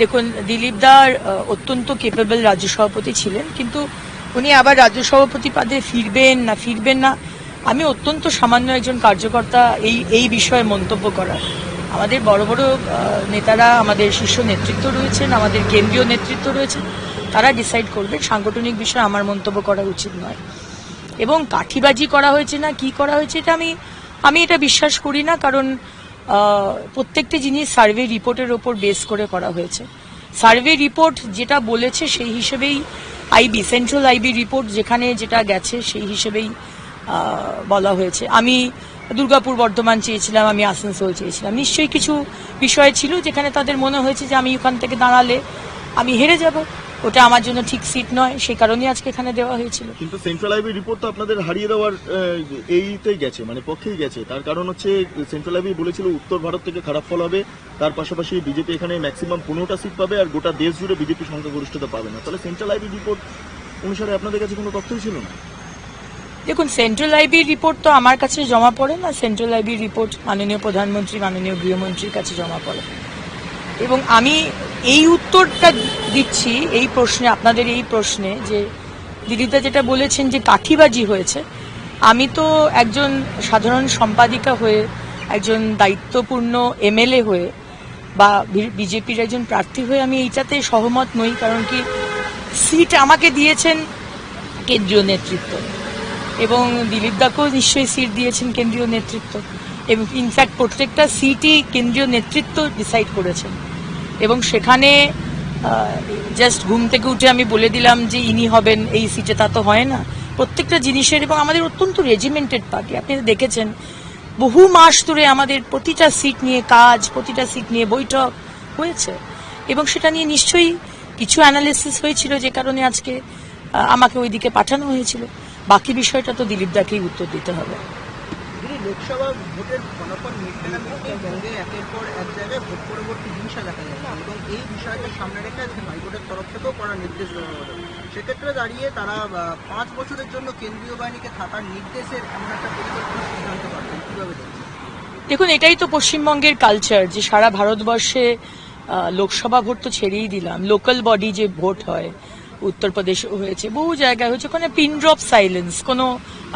দেখুন, দিলীপ দার অত্যন্ত কেপেবল রাজ্য সভাপতি ছিলেন, কিন্তু উনি আবার রাজ্য সভাপতি পদে ফিরবেন না ফিরবেন না। আমি অত্যন্ত সামান্য একজন কার্যকর্তা এই এই বিষয়ে মন্তব্য করার। আমাদের বড় বড় নেতারা, আমাদের শীর্ষ নেতৃত্ব রয়েছেন, আমাদের কেন্দ্রীয় নেতৃত্ব রয়েছেন, তারা ডিসাইড করবে সাংগঠনিক বিষয়ে আমার মন্তব্য করা উচিত নয়। এবং কাঠিবাজি করা হয়েছে না, কি করা হয়েছে, এটা আমি আমি এটা বিশ্বাস করি না, কারণ প্রত্যেকটি জিনিস সার্ভে রিপোর্টের ওপর বেস করে করা হয়েছে। সার্ভে রিপোর্ট যেটা বলেছে সেই হিসেবেই আইবি সেন্ট্রাল আইবি রিপোর্ট যেখানে যেটা গেছে সেই হিসেবেই বলা হয়েছে। আমি দুর্গাপুর বর্ধমান চেয়েছিলাম, আমি আসানসোল চেয়েছিলাম। নিশ্চয়ই কিছু বিষয় ছিল যেখানে তাদের মনে হয়েছে যে আমি ওখান থেকে দাঁড়ালে আমি হেরে যাব। ওটা আমার জন্য ঠিক সিট নয় সেই কারণেই আজকে এখানে দেওয়া হয়েছিল। কিন্তু সেন্ট্রাল আইবি রিপোর্ট তো আপনাদের হারিয়ে দেওয়ার এইতেই গেছে মানে পক্ষেই গেছে। তার কারণ হচ্ছে সেন্ট্রাল আইবি বলেছিল উত্তর ভারত থেকে খারাপ ফল হবে তার পাশাপাশি বিজেপি এখানে ম্যাক্সিমাম পনেরোটা সিট পাবে আর গোটা দেশ জুড়ে বিজেপি সংখ্যাগরিষ্ঠতা পাবে না। তাহলে সেন্ট্রাল আইবি রিপোর্ট অনুসারে আপনাদের কাছে কোনো তথ্যই ছিল না? দেখুন সেন্ট্রাল আইবি রিপোর্ট তো আমার কাছে জমা পড়ে না সেন্ট্রাল আইবি রিপোর্ট মাননীয় প্রধানমন্ত্রী মাননীয় গৃহমন্ত্রীর কাছে জমা পড়ে। এবং আমি এই উত্তরটা দিচ্ছি এই প্রশ্নে, আপনাদের এই প্রশ্নে যে দিদিতা যেটা বলেছেন যে কাঠিবাজি হয়েছে, আমি তো একজন সাধারণ সম্পাদিকা হয়ে, একজন দায়িত্বপূর্ণ এমএলএ হয়ে বা বিজেপির একজন প্রার্থী হয়ে আমি এইটাতে সহমত নই, কারণ কি সিট আমাকে দিয়েছেন কেন্দ্রীয় নেতৃত্ব। এবং দিলীপ দাকেও নিশ্চয়ই সিট দিয়েছেন কেন্দ্রীয় নেতৃত্ব। এবং ইনফ্যাক্ট প্রত্যেকটা সিটই কেন্দ্রীয় নেতৃত্ব ডিসাইড করেছেন। এবং সেখানে জাস্ট ঘুম থেকে উঠে আমি বলে দিলাম যে ইনি হবেন এই সিটে তা তো হয় না। প্রত্যেকটা জিনিসের এবং আমাদের অত্যন্ত রেজিমেন্টেড পার্টি। আপনি দেখেছেন, বহু মাস ধরে আমাদের প্রতিটা সিট নিয়ে কাজ, প্রতিটা সিট নিয়ে বৈঠক হয়েছে। এবং সেটা নিয়ে নিশ্চয়ই কিছু অ্যানালিসিস হয়েছিল যে কারণে আজকে আমাকে ওইদিকে পাঠানো হয়েছিল। বাকি বিষয়টা তো দিলীপ দাকেই উত্তর দিতে হবে। লোকসভা ভোটের ফলাফল মিটতে মিটতে বঙ্গে একের পর এক জায়গায় ভোট পরবর্তী হিংসা দেখা যাচ্ছে এবং এই বিষয়টা সামনে রেখে আজকে হাইকোর্টের তরফ থেকেও করা নির্দেশ দেওয়া হলো। সেক্ষেত্রে দাঁড়িয়ে তারা পাঁচ বছরের জন্য কেন্দ্রীয় বাহিনীকে থাকার নির্দেশের এমন একটা পরিকল্পনা সিদ্ধান্ত পারবেন কীভাবে দেখুন, এটাই তো পশ্চিমবঙ্গের কালচার যে সারা ভারতবর্ষে লোকসভা ভোট তো ছেড়েই দিলাম। লোকাল বডি যে ভোট হয় উত্তরপ্রদেশে হয়েছে। বহু জায়গায় হয়েছে। কোনো পিন ড্রপ সাইলেন্স কোনো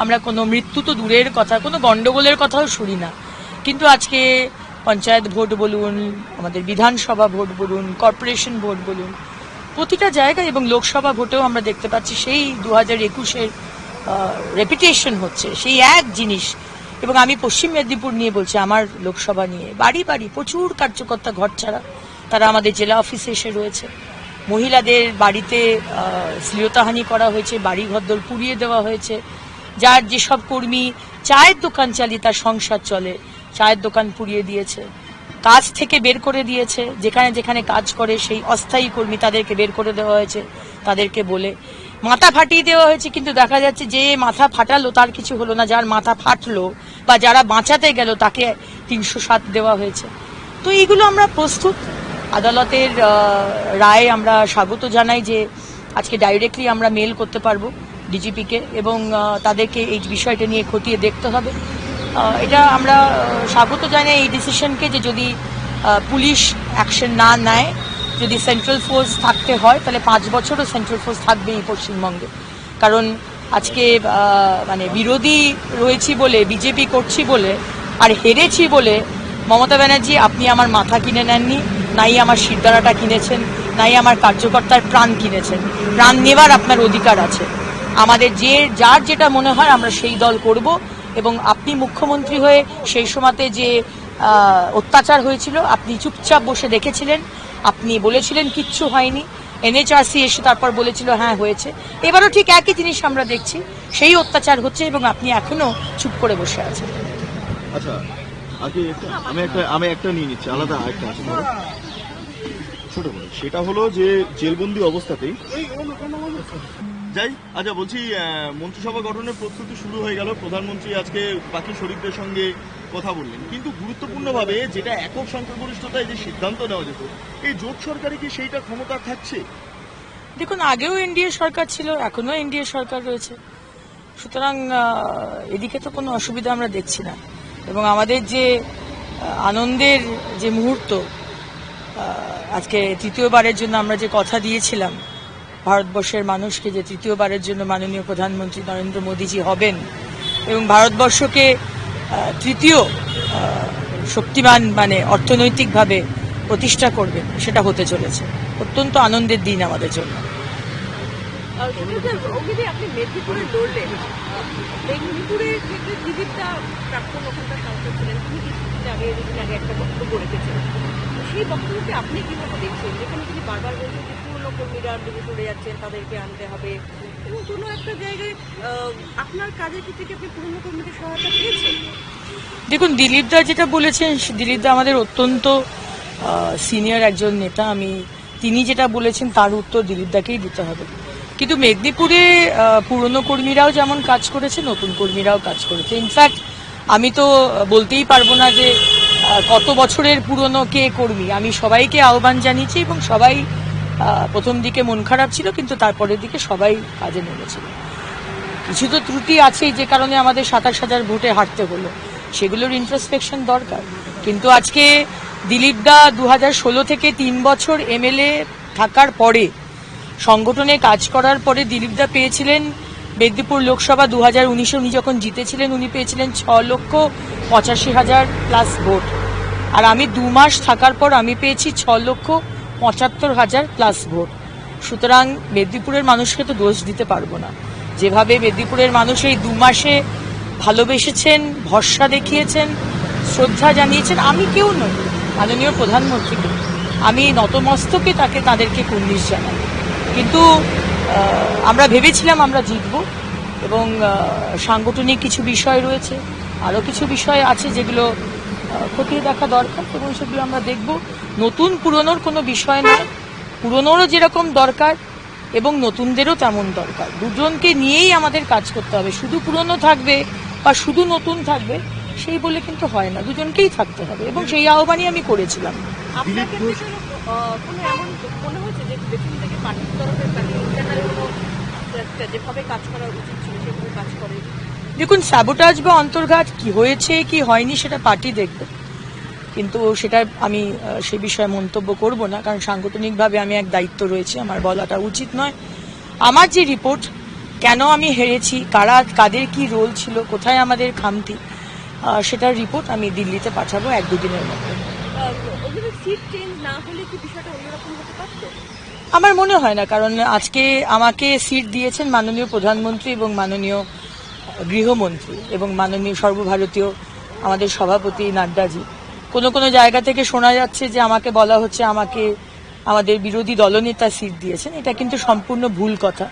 আমরা কোনো মৃত্যু তো দূরের কথা, কোনো গন্ডগোলের কথাও শুনি না। কিন্তু আজকে পঞ্চায়েত ভোট বলুন, আমাদের বিধানসভা ভোট বলুন কর্পোরেশন ভোট বলুন, প্রতিটা জায়গায় এবং লোকসভা ভোটেও আমরা দেখতে পাচ্ছি সেই দু হাজার একুশের রেপিটেশন হচ্ছে, সেই এক জিনিস। এবং আমি পশ্চিম মেদিনীপুর নিয়ে বলছি, আমার লোকসভা নিয়ে। বাড়ি বাড়ি প্রচুর কার্যকর্তা ঘর ছাড়া তারা আমাদের জেলা অফিসে এসে রয়েছে। মহিলাদের বাড়িতে শ্লীলতাহানি করা হয়েছে বাড়ি ঘরদোর পুড়িয়ে দেওয়া হয়েছে। যার যেসব কর্মী চায়ের দোকান চালিয়ে তার সংসার চলে, চায়ের দোকান পুড়িয়ে দিয়েছে। কাজ থেকে বের করে দিয়েছে, যেখানে যেখানে কাজ করে সেই অস্থায়ী কর্মী তাদেরকে বের করে দেওয়া হয়েছে, তাদেরকে বলে। মাথা ফাটিয়ে দেওয়া হয়েছে, কিন্তু দেখা যাচ্ছে যে মাথা ফাটালো তার কিছু হলো না, যার মাথা ফাটলো বা যারা বাঁচাতে গেল তাকে তিনশো সাত দেওয়া হয়েছে। তো এইগুলো আমরা প্রস্তুত আদালতের রায় আমরা স্বাগত জানাই যে আজকে ডাইরেক্টলি আমরা মেল করতে পারব ডিজিপিকে এবং তাদেরকে এই বিষয়টা নিয়ে খতিয়ে দেখতে হবে। এটা আমরা স্বাগত জানাই এই ডিসিশনকে যে যদি পুলিশ অ্যাকশন না নেয়, যদি সেন্ট্রাল ফোর্স থাকতে হয়, তাহলে পাঁচ বছরও সেন্ট্রাল ফোর্স থাকবে এই পশ্চিমবঙ্গে। কারণ আজকে মানে বিরোধী রয়েছি বলে বিজেপি করছি বলে আর হেরেছি বলে মমতা ব্যানার্জি, আপনি আমার মাথা কিনে নেননি। নাই আমার শিরদাঁড়াটা কিনেছেন, নাই আমার কার্যকর্তার প্রাণ কিনেছেন। প্রাণ নেবার আপনার অধিকার আছে। আমাদের যে, যার যেটা মনে হয় আমরা সেই দল করব এবং আপনি মুখ্যমন্ত্রী হয়ে সেই সময়তে যে অত্যাচার হয়েছিল, আপনি চুপচাপ বসে দেখেছিলেন। আপনি বলেছিলেন কিচ্ছু হয়নি। এনএচআরসি এসে তারপর বলেছিল হ্যাঁ হয়েছে। এবারও ঠিক একই জিনিস আমরা দেখছি। সেই অত্যাচার হচ্ছে এবং আপনি এখনও চুপ করে বসে আছেন। আচ্ছা আমি একটা আমি একটা নিয়ে নিচ্ছি আলাদা একটা আছে ছোট করে। সেটা হলো যে জেলবন্দি অবস্থাতেই যাই আচ্ছা বলছি মন্ত্রিসভা গঠনের প্রস্তুতি শুরু হয়ে গেল। প্রধানমন্ত্রী আজকে বাকি শরীরদের সঙ্গে কথা বললেন। কিন্তু গুরুত্বপূর্ণভাবে যেটা একক সংখ্যাগরিষ্ঠতায় যে সিদ্ধান্ত নেওয়া যেত এই জোট সরকারে কি সেইটা ক্ষমতা থাকছে? দেখুন আগেও এনডিএ সরকার ছিল এখনও এনডিএ সরকার রয়েছে। সুতরাং এদিকে তো কোনো অসুবিধা আমরা দেখছি না। এবং আমাদের যে আনন্দের যে মুহূর্ত আজকে তৃতীয়বারের জন্য আমরা যে কথা দিয়েছিলাম, ভারতবর্ষের মানুষকে যে তৃতীয়বারের জন্য মাননীয় প্রধানমন্ত্রী নরেন্দ্র মোদীজি হবেন এবং ভারতবর্ষকে তৃতীয় শক্তিমান মানে অর্থনৈতিকভাবে প্রতিষ্ঠা করবেন, সেটা হতে চলেছে। অত্যন্ত আনন্দের দিন আমাদের জন্য। অগ্নিদি আপনি মেদিনীপুরে কিছুদিন আগে একটা বক্তব্য সেই আপনি তিনি বারবার যাচ্ছেন, তাদেরকে আনতে হবে। কোনো একটা জায়গায় আপনার কাজের আপনি সহায়তা পেয়েছেন? দেখুন দিলীপ দা যেটা বলেছেন দিলীপ দা আমাদের অত্যন্ত সিনিয়র একজন নেতা। আমি তিনি যেটা বলেছেন, তার উত্তর দিলীপ দাকেই দিতে হবে। কিন্তু মেদিনীপুরে পুরনো কর্মীরাও যেমন কাজ করেছে, নতুন কর্মীরাও কাজ করেছে। ইনফ্যাক্ট আমি তো বলতেই পারব না যে কত বছরের পুরনো কে কর্মী। আমি সবাইকে আহ্বান জানিয়েছি এবং সবাই প্রথম দিকে মন খারাপ ছিল, কিন্তু তারপরের দিকে সবাই কাজে নেমেছিল। কিছু তো ত্রুটি আছেই, যে কারণে আমাদের সাতাশ হাজার ভোটে হারতে হলো। সেগুলোর ইন্ট্রোস্পেকশন দরকার। কিন্তু আজকে দিলীপ দা দু থেকে তিন বছর এমএলএ থাকার পরে সংগঠনে কাজ করার পরে দিলীপ দা পেয়েছিলেন মেদিনীপুর লোকসভা দু হাজার উনিশে উনি যখন জিতেছিলেন, উনি পেয়েছিলেন ছ লক্ষ পঁচাশি হাজার প্লাস ভোট আর আমি দু মাস থাকার পর আমি পেয়েছি ছ লক্ষ পঁচাত্তর হাজার প্লাস ভোট সুতরাং মেদিনীপুরের মানুষকে তো দোষ দিতে পারব না। যেভাবে মেদিনীপুরের মানুষ এই দু মাসে ভালোবেসেছেন, ভরসা দেখিয়েছেন, শ্রদ্ধা জানিয়েছেন, আমি কেউ নই। মাননীয় প্রধানমন্ত্রীকে আমি নতমস্তকে তাকে তাদেরকে কুর্নিশ জানাই। কিন্তু আমরা ভেবেছিলাম আমরা জিতব এবং সাংগঠনিক কিছু বিষয় রয়েছে, আরও কিছু বিষয় আছে যেগুলো খতিয়ে দেখা দরকার এবং সেগুলো আমরা দেখব। নতুন পুরনোর কোনো বিষয় নয়, পুরনোরও যেরকম দরকার এবং নতুনদেরও তেমন দরকার। দুজনকে নিয়েই আমাদের কাজ করতে হবে, শুধু পুরনো থাকবে বা শুধু নতুন থাকবে সেই বলে কিন্তু হয় না দুজনকেই থাকতে হবে এবং সেই আহ্বানই আমি করেছিলাম। মনে হচ্ছে যে পেছন থেকে পার্টির তরফে ইন্টারনাল কোনো একটা যেভাবে কাজ করা উচিত ছিল সেভাবে কাজ করে? দেখুন স্যাবোটাজ বা অন্তর্ঘাত কি হয়েছে কি হয়নি সেটা পার্টি দেখবে। কিন্তু সেটা আমি সে বিষয়ে মন্তব্য করব না কারণ সাংগঠনিকভাবে আমি এক দায়িত্ব রয়েছে আমার বলাটা উচিত নয়। আমার যে রিপোর্ট কেন আমি হেরেছি কারা কাদের কি রোল ছিল কোথায় আমাদের খামতি সেটার রিপোর্ট আমি দিল্লিতে পাঠাবো এক দুদিনের মধ্যে। আমার মনে হয় না কারণ আজকে আমাকে সিট দিয়েছেন মাননীয় প্রধানমন্ত্রী এবং মাননীয় গৃহমন্ত্রী এবং মাননীয় সর্বভারতীয় আমাদের সভাপতি নাড্ডাজি। কোনো কোনো জায়গা থেকে শোনা যাচ্ছে যে আমাকে বলা হচ্ছে আমাকে আমাদের বিরোধী দলনেতা সিট দিয়েছেন। এটা কিন্তু সম্পূর্ণ ভুল কথা।